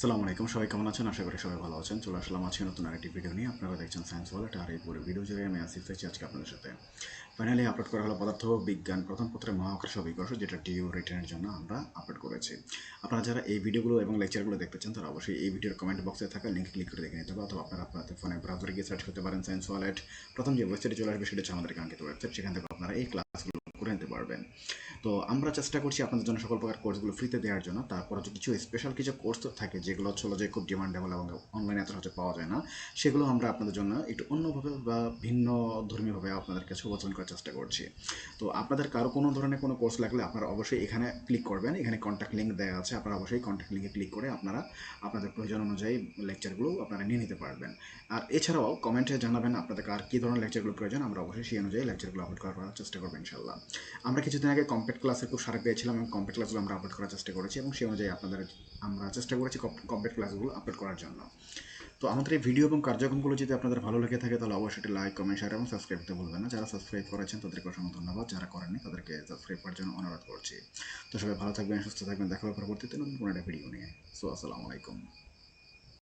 আসসালামু আলাইকুম, সবাই কেমন আছেন? আশা করি সবাই ভালো আছেন। চলে আসলাম আজকে নতুন আরেকটি ভিডিও নিয়ে। আপনারা দেখছেন সায়েন্স ওয়ালেট আর এই পুরো ভিডিও জুড়ে আমি আসিফ চাইছি আজকে আপনাদের সাথে। ফাইনালি আপলোড করা হলো পদার্থ বিজ্ঞান প্রথম পত্রে মহাকর্ষ অভিকর্ষ, যেটা টিউ রিটার্নের জন্য আমরা আপলোড করেছি। আপনারা যারা এই ভিডিওগুলো এবং লেকচারগুলো দেখতে চান, তারা অবশ্যই এই ভিডিওর কমেন্ট বক্সে থাকা লিঙ্ক ক্লিক করে দেখে নিতে হবে অথবা আপনারা আপনাদের ফোনে ব্রাউজারে গিয়ে সার্চ করতে পারেন সায়েন্স ওয়ালেট প্রথম যে ওয়েবসাইটে চলে আসবে, সেটা হচ্ছে আমাদের কাঙ্ক্ষিত ওয়েবসাইট সেখান থেকে আপনারা এই ক্লাসগুলো করে নিতে পারবেন। তো আমরা চেষ্টা করছি আপনাদের জন্য সকল প্রকার কোর্সগুলো ফ্রিতে দেওয়ার জন্য। তারপরে কিছু স্পেশাল কিছু কোর্স থাকে যেগুলো হচ্ছে যে খুব ডিমান্ডেবল এবং অনলাইনে এত হচ্ছে পাওয়া যায় না। সেগুলো আমরা আপনাদের জন্য একটু অন্যভাবে বা ভিন্ন ধর্মীয়ভাবে আপনাদের কাছে উপস্থাপন করার চেষ্টা করছি। তো আপনাদের কারও কোনো ধরনের কোনো কোর্স লাগলে আপনারা অবশ্যই এখানে ক্লিক করবেন। এখানে কন্ট্যাক্ট লিঙ্ক দেওয়া আছে। আপনারা অবশ্যই কন্ট্যাক্ট লিঙ্কে ক্লিক করে আপনারা আপনাদের প্রয়োজন অনুযায়ী লেকচারগুলো আপনারা নিয়ে নিতে পারবেন। আর এছাড়াও কমেন্টে জানাবেন আপনাদের কার কী ধরনের লেকচারগুলো প্রয়োজন। আমরা অবশ্যই সেই অনুযায়ী লেকচারগুলো আপলোড করার চেষ্টা করব ইনশাল্লাহ আমরা কিছুদিন আগে কম্পিউটার ক্লাসের খুব সারা পেয়েছিলাম এবং কম্পিউটার ক্লাসগুলো আমরা আপলোড করার চেষ্টা করেছি এবং সেই অনুযায়ী আপনাদের আমরা চেষ্টা করেছি কম্পিউটার ক্লাসগুলো আপলোড করার জন্য। তো আমাদের এই ভিডিও এবং কার্যক্রমগুলো যদি আপনাদের ভালো লেগে থাকে, তাহলে অবশ্যই একটি লাইক কমেন্ট শেয়ার এবং সাবস্ক্রাইব করতে ভুলবেন না। যারা সাবস্ক্রাইব করেছেন, তাদেরকে অসংখ্য ধন্যবাদ। যারা করেননি, তাদেরকে সাবস্ক্রাইব করার জন্য অনুরোধ করছি। তো সবাই ভালো থাকবেন, সুস্থ থাকবেন। দেখা পরবর্তীতে নতুন কোনো একটা ভিডিও নিয়ে। সো আসসালামু আলাইকুম।